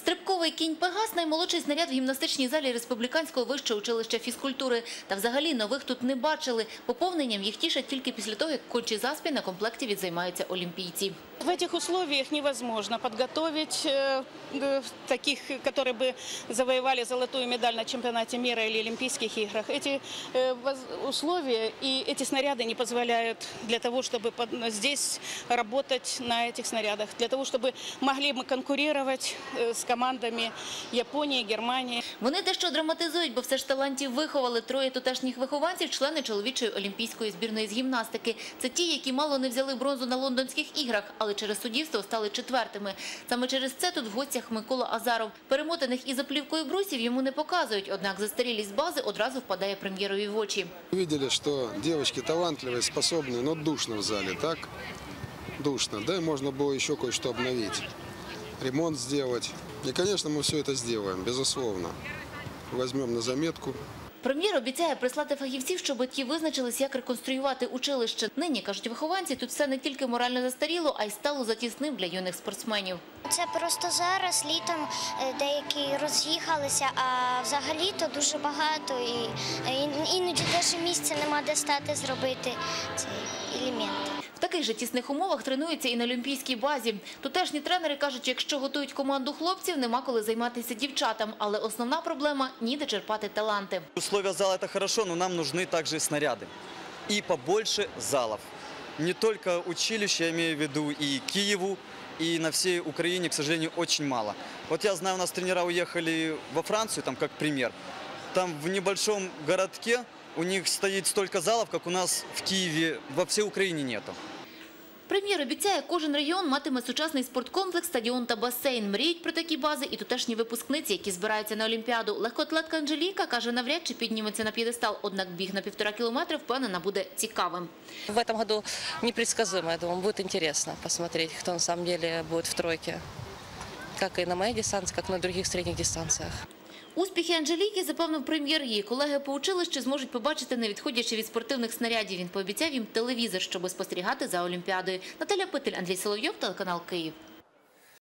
Стрибковий кінь Пегас – наймолодший снаряд в гімнастичній залі Республіканського вищого училища фізкультури. Та взагалі нових тут не бачили. Поповненням їх тішать тільки після того, як кончі заспі на комплекті відзаймаються олімпійці. В этих условиях невозможно подготовить э, э, таких, которые бы завоевали золотую медаль на чемпионате мира или Олимпийских играх. Эти э, воз- условия и эти снаряды не позволяют для того, чтобы под- здесь работать на этих снарядах, для того, чтобы могли мы конкурировать э, с командами Японии, Германии. Вони дещо драматизують, бо все ж талантів виховали. Троє тутешніх вихованців – члени чоловічої олімпійської збірної з гімнастики. Це ті, які мало не взяли бронзу на лондонських іграх, але через суддівство стали четвертими. Саме через це тут в гостях Микола Азаров. Перемотаних із оплівкою брусів йому не показують, однак застарілість бази одразу впадає прем'єрові в очі. Видели, что девочки талантливые, способные, но душно в зале, так? Душно. Да, и можно было еще кое-что обновить. Ремонт сделать. И, конечно, мы все это сделаем, безусловно. Возьмем на заметку. Прем'єр обіцяє прислати фахівців, щоб ті визначились, як реконструювати училище. Нині, кажуть вихованці, тут все не тільки морально застаріло, а й стало затісним для юних спортсменів. Це просто зараз літом е, деякі роз'їхалися, а взагалі то дуже багато і іноді навіть місця нема де стати зробити цей елемент В таких же тісних умовах тренуються і на олімпійській базі. Тутешні тренери кажуть, якщо готують команду хлопців, нема коли займатися дівчатам. Але основна проблема – ніде черпати таланти. Условия зала это хорошо, но нам нужны также снаряды. И побольше залов. Не только училище, я имею в виду и Киеву, и на всей Украине, к сожалению, очень мало. Вот я знаю, у нас тренера уехали во Францию, там как пример. Там в небольшом городке у них стоит столько залов, как у нас в Киеве, во всей Украине нету. Прем'єр обіцяє, кожен регіон матиме сучасний спорткомплекс, стадіон та басейн. Мріють про такі бази і тутешні випускниці, які збираються на Олімпіаду. Легкоатлетка Анжеліка каже, навряд чи підніметься на п'єдестал, однак біг на півтора кілометри, впевнена, буде цікавим. В этом году непредсказуемо, я думаю, будет интересно посмотреть, кто на самом деле будет в тройке. Как и на моей дистанции, как и на других средних дистанциях. Успіхи Анжеліки, запевнив прем'єр, її колеги по училищі зможуть побачити, не відходячи від спортивних снарядів. Він пообіцяв їм телевізор, щоб спостерігати за Олімпіадою. Наталя Петель, Андрій Соловйов, телеканал Київ.